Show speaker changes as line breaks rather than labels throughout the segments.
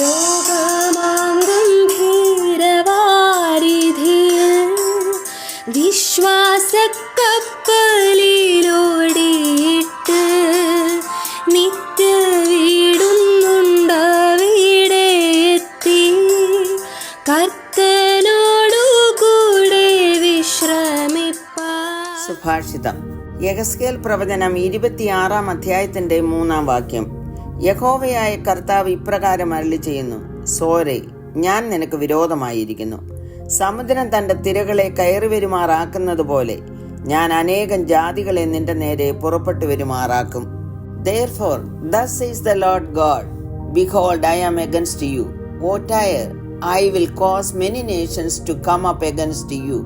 ലോകമാം ഗംഭീരവാരിധിയിൽ വിശ്വാസക്കപ്പലിലോടിയിട്ട് നിത്യ വീടുന്നുണ്ടവിടെ എത്തി കർത്തനോടു കൂടെ വിശ്രമിപ്പാ.
സുഭാഷിതം. യഹസ്കേൽ പ്രവചനം ഇരുപത്തിയാറാം അധ്യായത്തിന്റെ മൂന്നാം വാക്യം. യഹോവയായ കർത്താവ് ഇപ്രകാരം അരളി ചെയ്യുന്നു സോരെ ഞാൻ നിനക്ക് വിരോധമായിരിക്കുന്നു സമുദ്രം തന്റെ തിരകളെ കയറി വരുമാറാക്കുന്നത് പോലെ ഞാൻ അനേകം ജാതികളെ നിന്റെ നേരെ പുറപ്പെട്ടു വരുമാറാക്കും Therefore, thus says the Lord God, Behold, I am against you. O Tyre, I will cause many nations to come up against you,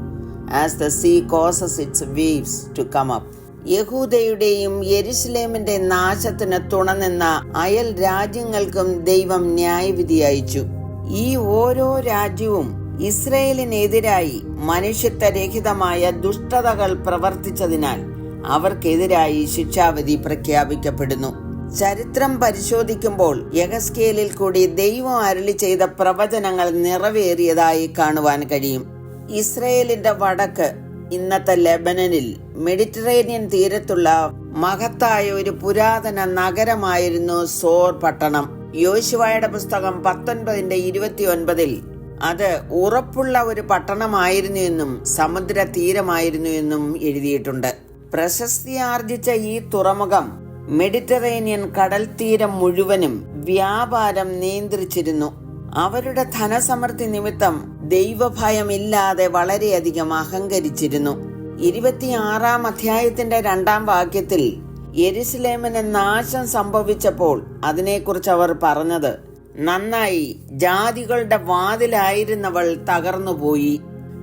as the sea causes its waves to come up. യഹൂദയുടെയും യെരുസലേമിന്റെ നാശത്തിന് തുണനിന്ന അയൽ രാജ്യങ്ങൾക്കും ദൈവം ന്യായവിധി അയച്ചു. ഈ ഓരോ രാജ്യവും ഇസ്രയേലിനെതിരായി മനുഷ്യത്വരഹിതമായ ദുഷ്ടതകൾ പ്രവർത്തിച്ചതിനാൽ അവർക്കെതിരായി ശിക്ഷാവിധി പ്രഖ്യാപിക്കപ്പെടുന്നു. ചരിത്രം പരിശോധിക്കുമ്പോൾ യഗസ്കേലിൽ കൂടി ദൈവം അരുളി ചെയ്ത പ്രവചനങ്ങൾ നിറവേറിയതായി കാണുവാൻ കഴിയും. ഇസ്രയേലിന്റെ വടക്ക് ഇന്നത്തെ ലെബനനിൽ മെഡിറ്ററേനിയൻ തീരത്തുള്ള മഹത്തായ ഒരു പുരാതന നഗരമായിരുന്നു സോർ പട്ടണം. യോശുവായുടെ പുസ്തകം പത്തൊൻപതിന്റെ ഇരുപത്തി ഒൻപതിൽ അത് ഉറപ്പുള്ള ഒരു പട്ടണമായിരുന്നു എന്നും സമുദ്ര തീരമായിരുന്നു എന്നും എഴുതിയിട്ടുണ്ട്. പ്രശസ്തി ആർജിച്ച ഈ തുറമുഖം മെഡിറ്ററേനിയൻ കടൽ തീരം മുഴുവനും വ്യാപാരം നിയന്ത്രിച്ചിരുന്നു. അവരുടെ ധനസമൃദ്ധി നിമിത്തം ദൈവഭയമില്ലാതെ വളരെയധികം അഹങ്കരിച്ചിരുന്നു. ഇരുപത്തിയാറാം അധ്യായത്തിന്റെ രണ്ടാം വാക്യത്തിൽ യെരുസലേമിന് നാശം സംഭവിച്ചപ്പോൾ അതിനെക്കുറിച്ച് അവർ പറഞ്ഞത് നന്നായി ജാതികളുടെ വാതിലായിരുന്നവൾ തകർന്നുപോയി.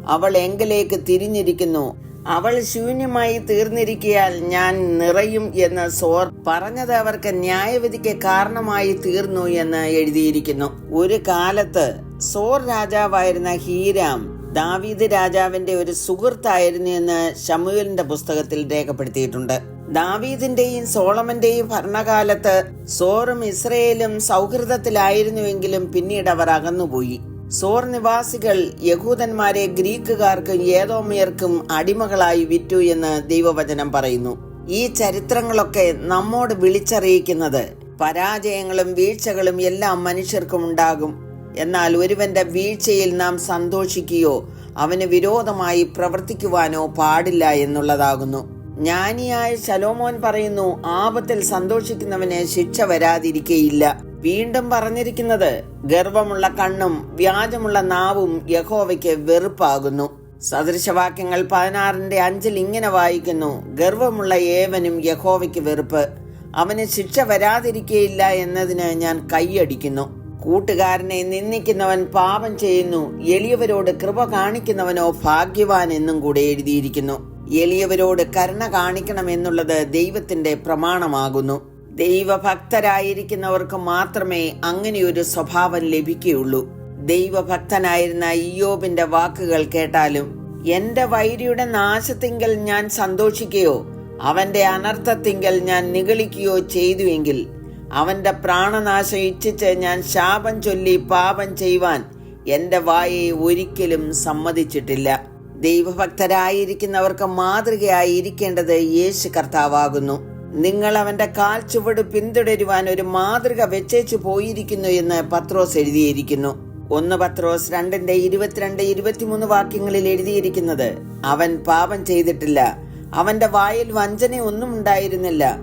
അവൾ എങ്കിലേക്ക് തിരിഞ്ഞിരിക്കുന്നു. അവൾ ശൂന്യമായി തീർന്നിരിക്കയാൽ ഞാൻ നിറയും എന്ന് സോർ പറഞ്ഞത് അവർക്ക് ന്യായവിധിക്ക് കാരണമായി തീർന്നു എന്ന് എഴുതിയിരിക്കുന്നു. ഒരു കാലത്ത് സോർ രാജാവായിരുന്ന ഹീരാം ദാവീദ് രാജാവിന്റെ ഒരു സുഹൃത്തായിരുന്നു എന്ന് ഷമുവേലിന്റെ പുസ്തകത്തിൽ രേഖപ്പെടുത്തിയിട്ടുണ്ട്. ദാവീദിന്റെയും സോളമന്റെയും ഭരണകാലത്ത് സോറും ഇസ്രയേലും സൗഹൃദത്തിലായിരുന്നുവെങ്കിലും പിന്നീട് അവർ അകന്നുപോയി. സോർ നിവാസികൾ യഹൂദന്മാരെ ഗ്രീക്കുകാർക്കും ഏതോമിയർക്കും അടിമകളായി വിറ്റു എന്ന് ദൈവവചനം പറയുന്നു. ഈ ചരിത്രങ്ങളൊക്കെ നമ്മോട് വിളിച്ചറിയിക്കുന്നത് പരാജയങ്ങളും വീഴ്ചകളും എല്ലാം മനുഷ്യർക്കും ഉണ്ടാകും. എന്നാൽ ഒരുവന്റെ വീഴ്ചയിൽ നാം സന്തോഷിക്കുകയോ അവന് വിരോധമായി പ്രവർത്തിക്കുവാനോ പാടില്ല എന്നുള്ളതാകുന്നു. ജ്ഞാനിയായ ശലോമോൻ പറയുന്നു ആപത്തിൽ സന്തോഷിക്കുന്നവന് ശിക്ഷ വരാതിരിക്കയില്ല. വീണ്ടും പറഞ്ഞിരിക്കുന്നത് ഗർവമുള്ള കണ്ണും വ്യാജമുള്ള നാവും യഹോവയ്ക്ക് വെറുപ്പാകുന്നു. സദൃശവാക്യങ്ങൾ പതിനാറിന്റെ അഞ്ചിൽ ഇങ്ങനെ വായിക്കുന്നു ഗർവമുള്ള ഏവനും യഹോവയ്ക്ക് വെറുപ്പ്. അവന് ശിക്ഷ വരാതിരിക്കയില്ല എന്നതിന് ഞാൻ കൈയടിക്കുന്നു. കൂട്ടുകാരനെ നിന്ദിക്കുന്നവൻ പാപം ചെയ്യുന്നു എളിയവരോട് കൃപ കാണിക്കുന്നവനോ ഭാഗ്യവാൻ എന്നും കൂടെ എഴുതിയിരിക്കുന്നു. എളിയവരോട് കരുണ കാണിക്കണമെന്നുള്ളത് ദൈവത്തിന്റെ പ്രമാണമാകുന്നു. ദൈവഭക്തരായിരിക്കുന്നവർക്ക് മാത്രമേ അങ്ങനെയൊരു സ്വഭാവം ലഭിക്കുകയുള്ളൂ. ദൈവഭക്തനായിരുന്ന ഇയോബിന്റെ വാക്കുകൾ കേട്ടാലും എന്റെ വൈരിയുടെ നാശത്തിങ്കൽ ഞാൻ സന്തോഷിക്കുകയോ അവന്റെ അനർത്ഥത്തിങ്കൽ ഞാൻ നിഗളിക്കുകയോ ചെയ്തുവെങ്കിൽ അവന്റെ പ്രാണനാശം ഇച്ഛിച്ച് ഞാൻ ശാപം ചൊല്ലി പാപം ചെയ്യുവാൻ എന്റെ വായെ ഒരിക്കലും സമ്മതിച്ചിട്ടില്ല. ദൈവഭക്തരായിരിക്കുന്നവർക്ക് മാതൃകയായി ഇരിക്കേണ്ടത് യേശു കർത്താവാകുന്നു. നിങ്ങൾ അവന്റെ കാൽ ചുവട് പിന്തുടരുവാൻ ഒരു മാതൃക വെച്ചേച്ചു പോയിരിക്കുന്നു എന്ന് പത്രോസ് എഴുതിയിരിക്കുന്നു. ഒന്ന് പത്രോസ് രണ്ടിന്റെ ഇരുപത്തിരണ്ട് ഇരുപത്തിമൂന്ന് വാക്യങ്ങളിൽ എഴുതിയിരിക്കുന്നത് അവൻ പാപം ചെയ്തിട്ടില്ല. അവന്റെ വായിൽ വഞ്ചന ഒന്നും ഉണ്ടായിരുന്നില്ല.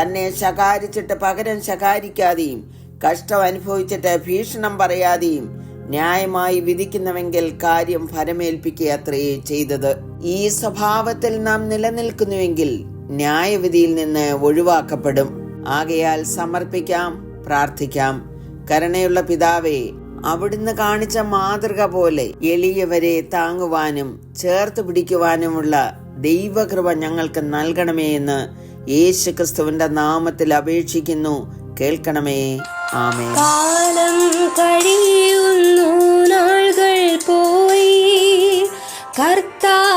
തന്നെ ശകാരിച്ചിട്ട് പകരം ശകാരിക്കാതെയും കഷ്ടം അനുഭവിച്ചിട്ട് ഭീഷണം പറയാതെയും ന്യായമായി വിധിക്കുന്നവെങ്കിൽ കാര്യം ഫലമേൽപ്പിക്കുക അത്രയേ ചെയ്തത്. ഈ സ്വഭാവത്തിൽ നാം നിലനിൽക്കുന്നുവെങ്കിൽ ന്യായവിധിയിൽ നിന്ന് ഒഴിവാക്കപ്പെടും. ആകയാൽ സമർപ്പിക്കാം പ്രാർത്ഥിക്കാം. കരുണയുള്ള പിതാവേ അവിടുന്ന് കാണിച്ച മാതൃക പോലെ എളിയവരെ താങ്ങുവാനും ചേർത്ത് പിടിക്കുവാനുമുള്ള ദൈവകൃപ ഞങ്ങൾക്ക് നൽകണമേ എന്ന് യേശു ക്രിസ്തുവിന്റെ നാമത്തിൽ അപേക്ഷിക്കുന്നു. കേൾക്കണമേ. ആമേ
കാലം കഴിയുന്നു നാളുകൾ പോയി. കർത്താവിൻ